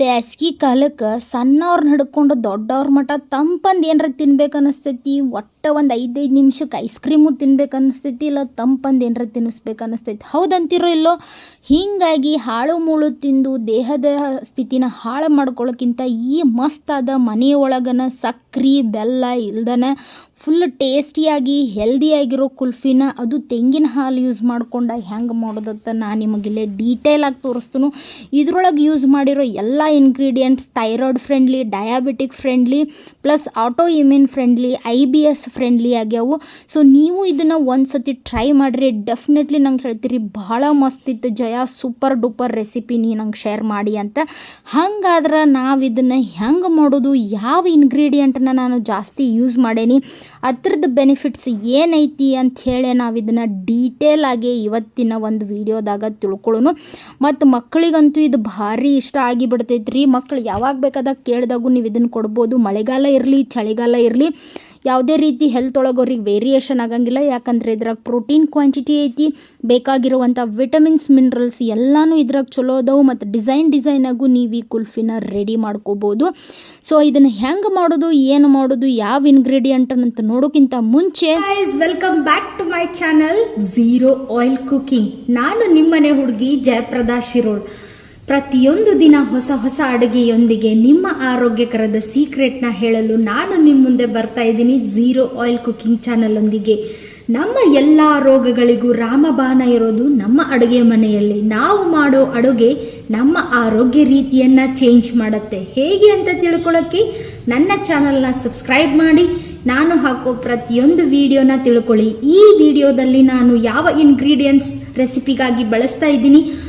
ಬ್ಯಾಸ್ಗಿ ಕಾಲಕ್ಕೆ ಸಣ್ಣವ್ರನ್ನ ಹಿಡ್ಕೊಂಡು ದೊಡ್ಡವ್ರ ಮಠ ತಂಪಂದು ಏನರ ತಿನ್ಬೇಕು ಅನಿಸ್ತೈತಿ? ಒಟ್ಟು ಒಂದು ಐದೈದು ನಿಮಿಷಕ್ಕೆ ಐಸ್ ಕ್ರೀಮು ತಿನ್ಬೇಕು ಅನಿಸ್ತೈತಿ ಇಲ್ಲ ತಂಪಂದು ಏನರ ತಿನ್ನಿಸ್ಬೇಕು ಅನಿಸ್ತೈತಿ? ಹೌದಂತಿರೋ ಇಲ್ಲೋ, ಹೀಗಾಗಿ ಹಾಳು ಮುಳು ತಿಂದು ದೇಹದ ಸ್ಥಿತಿನ ಹಾಳು ಮಾಡ್ಕೊಳ್ಳೋಕ್ಕಿಂತ ಈ ಮಸ್ತಾದ ಮನೆಯೊಳಗನ ಸಕ್ರೆ, ಬೆಲ್ಲ ಇಲ್ದನ ಫುಲ್ ಟೇಸ್ಟಿಯಾಗಿ ಹೆಲ್ದಿಯಾಗಿರೋ ಕುಲ್ಫಿನ ಅದು ತೆಂಗಿನ ಹಾಲು ಯೂಸ್ ಮಾಡ್ಕೊಂಡು ಹೆಂಗೆ ಮಾಡೋದತ್ತ ನಾನು ನಿಮಗಿಲ್ಲೇ ಡೀಟೇಲಾಗಿ ತೋರಿಸ್ತೀನಿ. ಇದ್ರೊಳಗೆ ಯೂಸ್ ಮಾಡಿರೋ ಎಲ್ಲ ingredients thyroid friendly diabetic friendly plus auto immune friendly I B S friendly ಆಗ್ಯಾವು. So ನೀವು ಇದನ್ನು ಒಂದು ಸತಿ ಟ್ರೈ ಮಾಡಿರಿ. ಡೆಫಿನೆಟ್ಲಿ ನಂಗೆ ಹೇಳ್ತೀರಿ, ಭಾಳ ಮಸ್ತ್ ಇತ್ತು ಜಯ. ಸೂಪರ್ ಡೂಪರ್ ರೆಸಿಪಿ ನೀ ನಂಗೆ ಶೇರ್ ಮಾಡಿ ಅಂತ. ಹಂಗಾದ್ರೆ ನಾವು ಇದನ್ನು ಹೆಂಗೆ ಮಾಡೋದು, ಯಾವ ಇಂಗ್ರೀಡಿಯೆಂಟನ್ನ ನಾನು ಜಾಸ್ತಿ ಯೂಸ್ ಮಾಡೇನಿ ಅದ್ರದ್ದು ಬೆನಿಫಿಟ್ಸ್ ಏನೈತಿ ಅಂತ ಹೇಳಿ ನಾವು ಇದನ್ನು ಡೀಟೇಲ್ ಆಗಿ ಇವತ್ತಿನ ಒಂದು ವಿಡಿಯೋದಾಗ ತಿಳ್ಕೊಳ್ಳೋನು ಮತ್ತು ಮಕ್ಕಳಿಗಂತೂ ಇದು ಭಾರಿ ಇಷ್ಟ ಆಗಿಬಿಡ್ತೈತ್ರಿ. ಬಿಡ್ತೈತ್ರಿ ಮಕ್ಕಳು ಯಾವಾಗ ಬೇಕಾದಾಗ ಕೇಳಿದಾಗೂ ನೀವು ಇದನ್ನು ಕೊಡ್ಬೋದು. ಮಳೆಗಾಲ ಇರಲಿ, ಚಳಿಗಾಲ ಇರಲಿ. ಯಾವುದೇ ರೀತಿ ಹೆಲ್ತ್ ಒಳಗೆ ಅವ್ರಿಗೆ ವೇರಿಯೇಷನ್ ಆಗಂಗಿಲ್ಲ. ಯಾಕಂದ್ರೆ ಇದ್ರಾಗ ಪ್ರೋಟೀನ್ ಕ್ವಾಂಟಿಟಿ ಐತಿ ಬೇಕಾಗಿರುವಂಥ ವಿಟಮಿನ್ಸ್ ಮಿನರಲ್ಸ್ ಎಲ್ಲನೂ ಇದ್ರಾಗ ಚಲೋ ಅದಾವು ಮತ್ತು ಡಿಸೈನ್ ಡಿಸೈನಾಗೂ ನೀವು ಈ ಕುಲ್ಫಿನ ರೆಡಿ ಮಾಡ್ಕೋಬೋದು. ಸೊ ಇದನ್ನು ಹೆಂಗೆ ಮಾಡೋದು, ಏನು ಮಾಡೋದು, ಯಾವ ಇಂಗ್ರೀಡಿಯೆಂಟ್ ಅಂತ ನೋಡೋಕ್ಕಿಂತ ಮುಂಚೆ welcome back to my channel zero oil cooking ನಾನು ನಿಮ್ಮನೆ ಹುಡುಗಿ ಜಯಪ್ರದಾ ಶಿರೋಳ್. ಪ್ರತಿಯೊಂದು ದಿನ ಹೊಸ ಹೊಸ ಅಡುಗೆಯೊಂದಿಗೆ ನಿಮ್ಮ ಆರೋಗ್ಯಕರದ ಸೀಕ್ರೆಟ್ನ ಹೇಳಲು ನಾನು ನಿಮ್ಮ ಮುಂದೆ ಬರ್ತಾ ಇದ್ದೀನಿ ಝೀರೋ ಆಯಿಲ್ ಕುಕಿಂಗ್ ಚಾನಲ್ ಒಂದಿಗೆ ನಮ್ಮ ಎಲ್ಲ ರೋಗಗಳಿಗೂ ರಾಮಬಾಣ ಇರೋದು ನಮ್ಮ ಅಡುಗೆ ಮನೆಯಲ್ಲಿ. ನಾವು ಮಾಡೋ ಅಡುಗೆ ನಮ್ಮ ಆರೋಗ್ಯ ರೀತಿಯನ್ನ ಚೇಂಜ್ ಮಾಡುತ್ತೆ. ಹೇಗೆ ಅಂತ ತಿಳ್ಕೊಳ್ಳೋಕ್ಕೆ ನನ್ನ ಚಾನಲ್ನ ಸಬ್ಸ್ಕ್ರೈಬ್ ಮಾಡಿ. ನಾನು ಹಾಕೋ ಪ್ರತಿಯೊಂದು ವಿಡಿಯೋನ ತಿಳ್ಕೊಳ್ಳಿ. ಈ ವಿಡಿಯೋದಲ್ಲಿ ನಾನು ಯಾವ ಇಂಗ್ರೀಡಿಯೆಂಟ್ಸ್ ರೆಸಿಪಿಗಾಗಿ ಬಳಸ್ತಾ ಇದ್ದೀನಿ?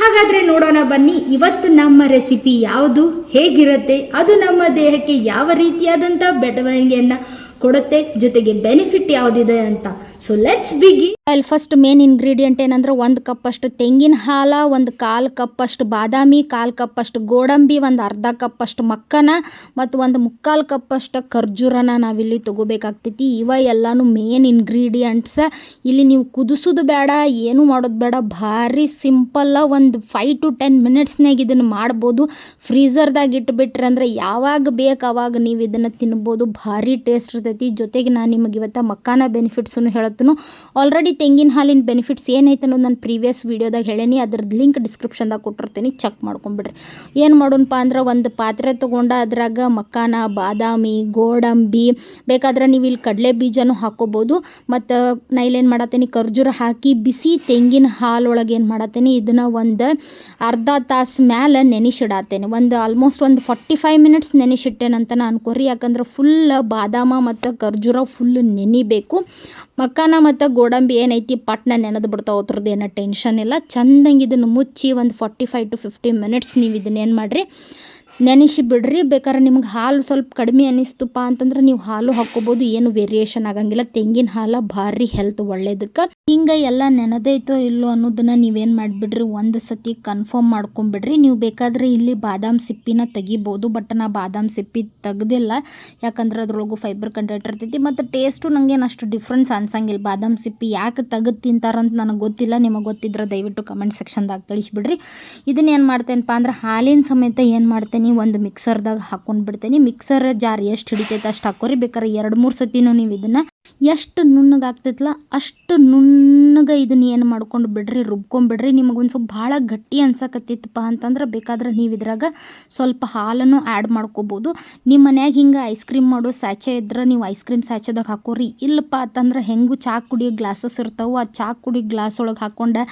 ಹಾಗಾದ್ರೆ ನೋಡೋಣ ಬನ್ನಿ, ಇವತ್ತು ನಮ್ಮ ರೆಸಿಪಿ ಯಾವುದು, ಹೇಗಿರುತ್ತೆ, ಅದು ನಮ್ಮ ದೇಹಕ್ಕೆ ಯಾವ ರೀತಿಯಾದಂಥ ಬೆಳವಣಿಗೆಯನ್ನು ಕೊಡುತ್ತೆ, ಜೊತೆಗೆ ಬೆನಿಫಿಟ್ ಯಾವುದಿದೆ ಅಂತ. ಸೊ ಲೆಟ್ಸ್ ಬಿಗಿ ಅಲ್ಲಿ ಫಸ್ಟ್ ಮೇನ್ ಇಂಗ್ರೀಡಿಯೆಂಟ್ ಏನಂದ್ರೆ ಒಂದು ಕಪ್ ಅಷ್ಟು ತೆಂಗಿನ ಹಾಲ, ಒಂದು ಕಾಲು ಕಪ್ ಅಷ್ಟು ಬಾದಾಮಿ, ಕಾಲು ಕಪ್ ಅಷ್ಟು ಗೋಡಂಬಿ, ಒಂದು ಅರ್ಧ ಕಪ್ ಅಷ್ಟು ಮಕ್ಕನ ಮತ್ತು ಒಂದು ಮುಕ್ಕಾಲು ಕಪ್ ಅಷ್ಟು ಖರ್ಜೂರನ ನಾವಿಲ್ಲಿ ತಗೋಬೇಕಾಗ್ತೈತಿ. ಇವ ಎಲ್ಲಾನು ಮೇನ್ ಇಂಗ್ರೀಡಿಯೆಂಟ್ಸ್ ಇಲ್ಲಿ ನೀವು ಕುದಿಸೋದು ಬೇಡ, ಏನು ಮಾಡೋದು ಬೇಡ. ಭಾರಿ ಸಿಂಪಲ್ಲ ಒಂದು ಫೈವ್ ಟು ಟೆನ್ ಮಿನಿಟ್ಸ್ನಾಗ ಇದನ್ನು ಮಾಡ್ಬೋದು. ಫ್ರೀಝರ್ದಾಗ ಇಟ್ಬಿಟ್ರೆ ಅಂದರೆ ಯಾವಾಗ ಬೇಕು ಅವಾಗ ನೀವು ಇದನ್ನು ತಿನ್ಬೋದು. ಭಾರಿ ಟೇಸ್ಟ್ ಇರ್ತೈತಿ. ಜೊತೆಗೆ ನಾನು ನಿಮಗೆ ಇವತ್ತು ಮಕ್ಕಾನ ಬೆನಿಫಿಟ್ಸನ್ನು ಹೇಳತ್ತನು ಆಲ್ರೆಡಿ ತೆಂಗಿನ ಹಾಲಿನ ಬೆನಿಫಿಟ್ಸ್ ಏನೈತೆ ಅನ್ನೋದು ನಾನು ಪ್ರೀವಿಯಸ್ ವೀಡಿಯೋದಾಗ ಹೇಳೇನಿ. ಅದ್ರದ್ದು ಲಿಂಕ್ ಡಿಸ್ಕ್ರಿಪ್ಷನ್ದಾಗ ಕೊಟ್ಟಿರ್ತೀನಿ. ಚೆಕ್ ಮಾಡ್ಕೊಂಬಿಡ್ರಿ. ಏನು ಮಾಡೋಣಪ್ಪ ಅಂದ್ರೆ ಒಂದು ಪಾತ್ರೆ ತೊಗೊಂಡು ಅದ್ರಾಗ ಮಕ್ಕಾನ, ಬಾದಾಮಿ, ಗೋಡಂಬಿ, ಬೇಕಾದ್ರೆ ನೀವು ಇಲ್ಲಿ ಕಡಲೆ ಬೀಜನೂ ಹಾಕೋಬೋದು. ಮತ್ತು ನಾ ಇಲ್ಲೇನು ಮಾಡತ್ತೀನಿ ಖರ್ಜೂರ ಹಾಕಿ ಬಿಸಿ ತೆಂಗಿನ ಹಾಲೊಳಗೆ ಏನು ಮಾಡತ್ತೀನಿ ಇದನ್ನು ಒಂದು ಅರ್ಧ ತಾಸು ಮ್ಯಾಲೆ ನೆನೆಸಿಡತ್ತೇನೆ ಒಂದು ಆಲ್ಮೋಸ್ಟ್ ಒಂದು ಫಾರ್ಟಿ ಫೈವ್ ಮಿನಿಟ್ಸ್ ನೆನೆಸಿಟ್ಟೇನಂತ ನಾನು ಅನ್ಕೋರಿ. ಯಾಕಂದ್ರೆ ಫುಲ್ ಬಾದಾಮ ಮತ್ತು ಖರ್ಜೂರ ಫುಲ್ ನೆನಿಬೇಕು. ಮಕ್ಕಾನ ಮತ್ತು ಗೋಡಂಬಿ ಏನೈತಿ ಪಟ್ನ ನೆನೆದು ಬಿಡ್ತಾವೆ, ಅದ್ರದ್ದು ಏನೋ ಟೆನ್ಷನ್ ಇಲ್ಲ. ಚಂದಂಗೆ ಇದನ್ನು ಮುಚ್ಚಿ ಒಂದು forty five to fifty minutes ನೀವು ಇದನ್ನೇನು ಮಾಡಿರಿ? ನೆನೆಸಿ ಬಿಡ್ರಿ. ಬೇಕಾದ್ರೆ ನಿಮ್ಗೆ ಹಾಲು ಸ್ವಲ್ಪ ಕಡಿಮೆ ಅನ್ನಿಸ್ತಪ್ಪ ಅಂತಂದ್ರೆ ನೀವು ಹಾಲು ಹಾಕ್ಕೋಬೋದು. ಏನು ವೇರಿಯೇಷನ್ ಆಗಂಗಿಲ್ಲ. ತೆಂಗಿನ ಹಾಲು ಭಾರಿ ಹೆಲ್ತ್ ಒಳ್ಳೇದಕ್ಕೆ. ಹಿಂಗೆ ಎಲ್ಲ ನೆನೆದೈತೋ ಇಲ್ಲೋ ಅನ್ನೋದನ್ನ ನೀವೇನು ಮಾಡಿಬಿಡ್ರಿ. ಒಂದು ಸತಿ ಕನ್ಫರ್ಮ್ ಮಾಡ್ಕೊಂಬಿಡ್ರಿ. ನೀವು ಬೇಕಾದ್ರೆ ಇಲ್ಲಿ ಬಾದಾಮ್ ಸಿಪ್ಪಿನ ತೆಗಿಬೋದು. ಬಟ್ ನಾ ಬಾದಾಮ್ ಸಿಪ್ಪಿ ತೆಗ್ದಿಲ್ಲ. ಯಾಕಂದ್ರೆ ಅದ್ರೊಳಗು ಫೈಬರ್ ಕಂಟೆಂಟ್ ಇರ್ತೈತಿ. ಮತ್ತು ಟೇಸ್ಟು ನಂಗೇನು ಅಷ್ಟು ಡಿಫ್ರೆನ್ಸ್ ಅನ್ಸಂಗಿಲ್ಲ. ಬಾದಾಮ್ ಸಿಪ್ಪಿ ಯಾಕೆ ತೆಗೆದು ತಿಂತಾರಂತ ನನಗೆ ಗೊತ್ತಿಲ್ಲ. ನಿಮಗೆ ಗೊತ್ತಿದ್ರೆ ದಯವಿಟ್ಟು ಕಮೆಂಟ್ ಸೆಕ್ಷನ್ದಾಗ ತಿಳಿಸ್ಬಿಡ್ರಿ. ಇದನ್ನ ಏನು ಮಾಡ್ತೇನಪ್ಪ ಅಂದ್ರೆ ಹಾಲಿನ ಸಮೇತ ಏನು ಮಾಡ್ತೇನೆ? ಒಂದು ಮಿಕ್ಸರ್ದಾಗ ಹಾಕೊಂಡು ಬಿಡ್ತೇನೆ ಮಿಕ್ಸರ್ ಜಾರ್ ಎಷ್ಟು ಹಿಡಿತೈತೆ ಅಷ್ಟು ಹಾಕೋರಿ ಬೇಕಾದ್ರೆ ಎರಡು ಮೂರು ಸತಿನೂ ನೀವು ಇದನ್ನು ಎಷ್ಟು ನುಣ್ಣಗಾಗ್ತೈತಲ್ಲ ಅಷ್ಟು ನುಣ್ಣಗ ಇದನ್ನ ಏನು ಮಾಡ್ಕೊಂಡು ಬಿಡ್ರಿ ರುಬ್ಕೊಂಡ್ಬಿಡ್ರಿ ನಿಮಗೆ ಒಂದು ಸ್ವಲ್ಪ ಭಾಳ ಗಟ್ಟಿ ಅನ್ಸಕತ್ತಿತ್ತಪ್ಪ ಅಂತಂದ್ರೆ ಬೇಕಾದ್ರೆ ನೀವು ಇದ್ರಾಗ ಸ್ವಲ್ಪ ಹಾಲನ್ನು ಆ್ಯಡ್ ಮಾಡ್ಕೋಬೋದು. ನಿಮ್ಮ ಮನ್ಯಾಗ ಹಿಂಗೆ ಐಸ್ ಕ್ರೀಮ್ ಮಾಡೋ ಸ್ಯಾಚೆ ಇದ್ರೆ ನೀವು ಐಸ್ ಕ್ರೀಮ್ ಸ್ಯಾಚೆದಾಗ ಹಾಕೋರಿ. ಇಲ್ಲಪ್ಪ ಅಂತಂದ್ರೆ ಹೆಂಗೂ ಚಾ ಕುಡಿಯೋ ಗ್ಲಾಸಸ್ ಇರ್ತಾವೆ. ಆ ಚಾ ಕುಡಿ ಗ್ಲಾಸ್ ಒಳಗೆ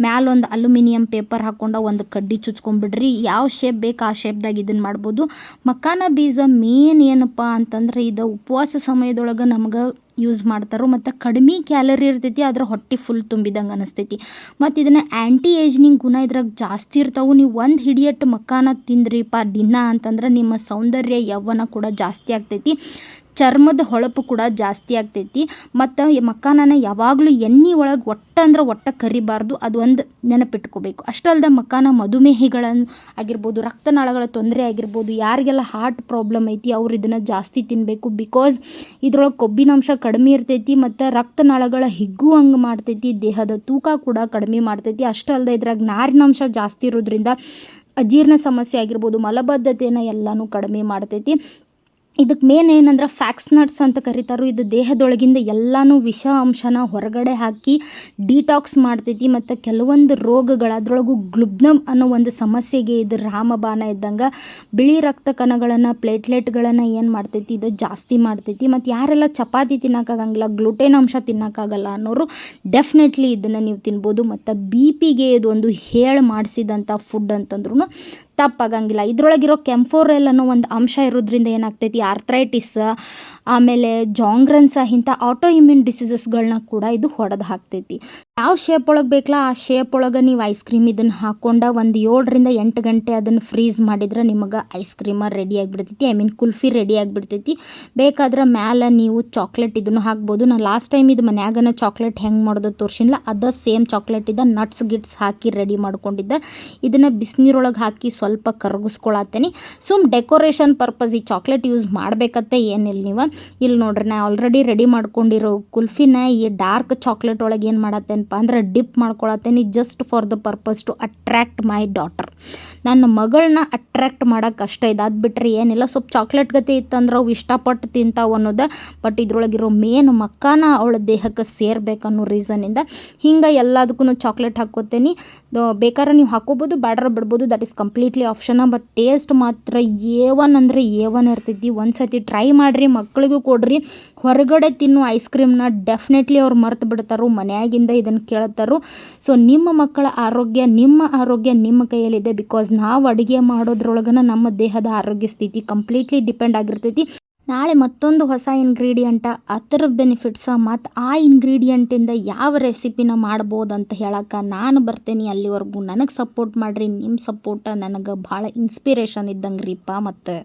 ಮ್ಯಾಲ ಒಂದು ಅಲ್ಯೂಮಿನಿಯಂ ಪೇಪರ್ ಹಾಕ್ಕೊಂಡು ಒಂದು ಕಡ್ಡಿ ಚುಚ್ಕೊಂಡ್ಬಿಡ್ರಿ. ಯಾವ ಶೇಪ್ ಬೇಕು ಆ ಶೇಪ್ದಾಗ ಇದನ್ನು ಮಾಡ್ಬೋದು. ಮಖಾನ ಬೀಜ ಮೇನ್ ಏನಪ್ಪ ಅಂತಂದ್ರೆ ಇದು ಉಪವಾಸ ಸಮಯದೊಳಗೆ ನಮ್ಗೆ ಯೂಸ್ ಮಾಡ್ತಾರೋ, ಮತ್ತು ಕಡಿಮೆ ಕ್ಯಾಲರಿ ಇರ್ತೈತಿ ಆದ್ರೆ ಹೊಟ್ಟೆ ಫುಲ್ ತುಂಬಿದಂಗೆ ಅನಿಸ್ತೈತಿ. ಮತ್ತು ಇದನ್ನು ಆ್ಯಂಟಿ ಏಜ್ನಿಂಗ್ ಗುಣ ಇದ್ರಾಗ ಜಾಸ್ತಿ ಇರ್ತಾವೆ. ನೀವು ಒಂದು ಹಿಡಿಯಟ್ಟು ಮಕ್ಕಾನ ತಿಂದ್ರಿಪ್ಪ ದಿನ ಅಂತಂದ್ರೆ ನಿಮ್ಮ ಸೌಂದರ್ಯ ಯೌವನ ಕೂಡ ಜಾಸ್ತಿ ಆಗ್ತೈತಿ. ಚರ್ಮದ ಹೊಳಪು ಕೂಡ ಜಾಸ್ತಿ ಆಗ್ತೈತಿ. ಮತ್ತು ಮಕ್ಕಾನನ ಯಾವಾಗಲೂ ಎಣ್ಣೆ ಒಳಗೆ ಒಟ್ಟ ಅಂದ್ರೆ ಒಟ್ಟ ಕರಿಬಾರ್ದು. ಅದು ಒಂದು ನೆನಪಿಟ್ಕೋಬೇಕು. ಅಷ್ಟೇ ಅಲ್ದೆ ಮಕ್ಕಾನ ಮಧುಮೇಹಿಗಳನ್ನು ಆಗಿರ್ಬೋದು, ರಕ್ತನಾಳಗಳ ತೊಂದರೆ ಆಗಿರ್ಬೋದು, ಯಾರಿಗೆಲ್ಲ ಹಾರ್ಟ್ ಪ್ರಾಬ್ಲಮ್ ಐತಿ, ಅವ್ರು ಇದನ್ನು ಜಾಸ್ತಿ ತಿನ್ನಬೇಕು ಬಿಕಾಸ್ ಇದ್ರೊಳಗೆ ಕೊಬ್ಬಿನಾಂಶ ಕಡಿಮೆ ಇರ್ತೈತಿ ಮತ್ತು ರಕ್ತನಾಳಗಳ ಹಿಗ್ಗುವಂಗೆ ಮಾಡ್ತೈತಿ, ದೇಹದ ತೂಕ ಕೂಡ ಕಡಿಮೆ ಮಾಡ್ತೈತಿ. ಅಷ್ಟು ಅಲ್ಲದೆ ಇದ್ರಾಗ ನಾರಿನಾಂಶ ಜಾಸ್ತಿ ಇರೋದ್ರಿಂದ ಅಜೀರ್ಣ ಸಮಸ್ಯೆ ಆಗಿರ್ಬೋದು ಮಲಬದ್ಧತೆಯನ್ನು ಎಲ್ಲನೂ ಕಡಿಮೆ ಮಾಡ್ತೈತಿ. ಇದಕ್ಕೆ ಮೇನ್ ಏನಂದ್ರೆ ಫ್ಯಾಕ್ಸ್ ನಟ್ಸ್ ಅಂತ ಕರೀತಾರೋ. ಇದು ದೇಹದೊಳಗಿಂದ ಎಲ್ಲನೂ ವಿಷ ಅಂಶನ ಹೊರಗಡೆ ಹಾಕಿ ಡಿಟಾಕ್ಸ್ ಮಾಡ್ತೈತಿ ಮತ್ತು ಕೆಲವೊಂದು ರೋಗಗಳು ಅದರೊಳಗೂ ಗ್ಲುಬ್ನಮ್ ಅನ್ನೋ ಒಂದು ಸಮಸ್ಯೆಗೆ ಇದು ರಾಮಬಾಣ ಇದ್ದಂಗೆ ಬಿಳಿ ರಕ್ತ ಕಣಗಳನ್ನು ಪ್ಲೇಟ್ಲೆಟ್ಗಳನ್ನು ಏನು ಮಾಡ್ತೈತಿ, ಇದು ಜಾಸ್ತಿ ಮಾಡ್ತೈತಿ. ಮತ್ತು ಯಾರೆಲ್ಲ ಚಪಾತಿ ತಿನ್ನೋಕ್ಕಾಗಂಗಿಲ್ಲ ಗ್ಲುಟೇನ್ ಅಂಶ ತಿನ್ನೋಕ್ಕಾಗಲ್ಲ ಅನ್ನೋರು ಡೆಫಿನೆಟ್ಲಿ ಇದನ್ನು ನೀವು ತಿನ್ಬೋದು. ಮತ್ತು ಬಿ ಪಿಗೆ ಇದೊಂದು ಹೇಳಿ ಹೇಳು ಮಾಡಿಸಿದಂಥ ಫುಡ್ ಅಂತಂದ್ರೂ ತಪ್ಪಾಗಂಗಿಲ್ಲ. ಇದ್ರೊಳಗಿರೋ ಕೆಂಫೋರೆಲ್ ಅನ್ನೋ ಒಂದು ಅಂಶ ಇರೋದ್ರಿಂದ ಏನಾಗ್ತೈತಿ? ಆರ್ಥ್ರೈಟಿಸ್ ಆಮೇಲೆ ಜಾಂಗ್ರನ್ಸ ಇಂಥ ಆಟೋ ಇಮ್ಯೂನ್ ಡಿಸೀಸಸ್ಗಳನ್ನ ಕೂಡ ಇದು ಹೊಡೆದು ಹಾಕ್ತೈತಿ ಯಾವ ಶೇಪ್ ಒಳಗೆ ಬೇಕಲ್ಲ ಆ ಶೇಪ್ ಒಳಗೆ ನೀವು ಐಸ್ ಕ್ರೀಮ್ ಇದನ್ನು ಹಾಕೊಂಡ ಒಂದು ಏಳರಿಂದ ಎಂಟು ಗಂಟೆ ಅದನ್ನು ಫ್ರೀಸ್ ಮಾಡಿದ್ರೆ ನಿಮಗೆ ಐಸ್ ಕ್ರೀಮ ರೆಡಿ ಆಗಿಬಿಡ್ತೈತಿ. ಐ ಮೀನ್ ಕುಲ್ಫಿ ರೆಡಿ ಆಗಿಬಿಡ್ತೈತಿ. ಬೇಕಾದ್ರೆ ಮ್ಯಾಲೆ ನೀವು ಚಾಕ್ಲೇಟ್ ಇದನ್ನು ಹಾಕ್ಬೋದು. ನಾನು ಲಾಸ್ಟ್ ಟೈಮ್ ಇದು ಮನ್ಯಾಗನ ಚಾಕ್ಲೇಟ್ ಹೆಂಗೆ ಮಾಡೋದು ತೋರಿಸಿಲ್ಲ ಅದ ಸೇಮ್ ಚಾಕ್ಲೇಟ್ ಇದ್ದ ನಟ್ಸ್ ಗಿಟ್ಸ್ ಹಾಕಿ ರೆಡಿ ಮಾಡ್ಕೊಂಡಿದ್ದೆ. ಇದನ್ನು ಬಿಸಿನೀರೊಳಗೆ ಹಾಕಿ ಸ್ವಲ್ಪ ಕರಗಿಸ್ಕೊಳತ್ತೇನೆ. ಸುಮ್ ಡೆಕೋರೇಷನ್ ಪರ್ಪಸ್ ಈ ಚಾಕ್ಲೇಟ್ ಯೂಸ್ ಮಾಡಬೇಕತ್ತೆ, ಏನಿಲ್ಲ ನೀವು. ಇಲ್ಲಿ ನೋಡ್ರಿ, ನಾ ಆಲ್ರೆಡಿ ರೆಡಿ ಮಾಡ್ಕೊಂಡಿರೋ ಕುಲ್ಫಿನ ಈ ಡಾರ್ಕ್ ಚಾಕ್ಲೇಟ್ ಒಳಗೆ ಏನು ಮಾಡತ್ತೇನಪ್ಪ ಅಂದ್ರೆ dip ಮಾಡ್ಕೊಳತ್ತೇನೆ just for the purpose to attract my daughter ನನ್ನ ಮಗಳನ್ನ ಅಟ್ರ್ಯಾಕ್ಟ್ ಮಾಡೋಕೆ ಅಷ್ಟೇ ಇದು ಅದು ಏನಿಲ್ಲ. ಸ್ವಲ್ಪ ಚಾಕ್ಲೇಟ್ ಗತಿ ಇತ್ತಂದ್ರೆ ಅವು ಇಷ್ಟಪಟ್ಟು ತಿಂತಾವು ಅನ್ನೋದು ಬಟ್ ಇದ್ರೊಳಗಿರೋ ಮೇನ್ ಮಕ್ಕಾನ ಅವಳ ದೇಹಕ್ಕೆ ಸೇರ್ಬೇಕನ್ನೋ ರೀಸನಿಂದ ಹಿಂಗೆ ಎಲ್ಲದಕ್ಕೂ ಚಾಕ್ಲೇಟ್ ಹಾಕೋತೇನೆ ಬೇಕಾದ್ರೆ ನೀವು ಹಾಕೋಬೋದು ಬ್ಯಾಡ್ರ ಬಿಡ್ಬೋದು that is completely option but taste ಮಾತ್ರ ಏ ಒನ್ ಅಂದರೆ ಎ ಒನ್ ಇರ್ತೈತಿ ಒಂದು ಸತಿ ಟ್ರೈ ಮಾಡಿರಿ ಮಕ್ಕಳಿಗೂ ಕೊಡ್ರಿ. ಹೊರಗಡೆ ತಿನ್ನೋ ಐಸ್ ಕ್ರೀಮ್ನ ಡೆಫಿನೆಟ್ಲಿ ಅವ್ರು ಮರ್ತು ಬಿಡ್ತಾರೋ, ಮನೆಯಾಗಿಂದ ಇದನ್ನು ಕೇಳ್ತಾರೋ. ಸೊ ನಿಮ್ಮ ಮಕ್ಕಳ ಆರೋಗ್ಯ, ನಿಮ್ಮ ಆರೋಗ್ಯ ನಿಮ್ಮ ಕೈಯಲ್ಲಿದೆ. ಬಿಕಾಸ್ ನಾವು ಅಡುಗೆ ಮಾಡೋದ್ರೊಳಗನ ನಮ್ಮ ದೇಹದ ಆರೋಗ್ಯ ಸ್ಥಿತಿ ಕಂಪ್ಲೀಟ್ಲಿ ಡಿಪೆಂಡ್ ಆಗಿರ್ತೈತಿ. ನಾಳೆ ಮತ್ತೊಂದು ಹೊಸ ಇಂಗ್ರೀಡಿಯಂಟ ಅದರ ಬೆನಿಫಿಟ್ಸ ಮತ್ತು ಆ ಇಂಗ್ರೀಡಿಯಂಟಿಂದ ಯಾವ ರೆಸಿಪಿನ ಮಾಡ್ಬೋದು ಅಂತ ಹೇಳಕ್ಕೆ ನಾನು ಬರ್ತೇನೆ ಅಲ್ಲಿವರೆಗೂ. ನನಗೆ ಸಪೋರ್ಟ್ ಮಾಡಿರಿ ನಿಮ್ಮ ಸಪೋರ್ಟ ನನಗೆ ಭಾಳ ಇನ್ಸ್ಪಿರೇಷನ್ ಇದ್ದಂಗೆ ರೀಪ್ಪ ಮತ್ತು.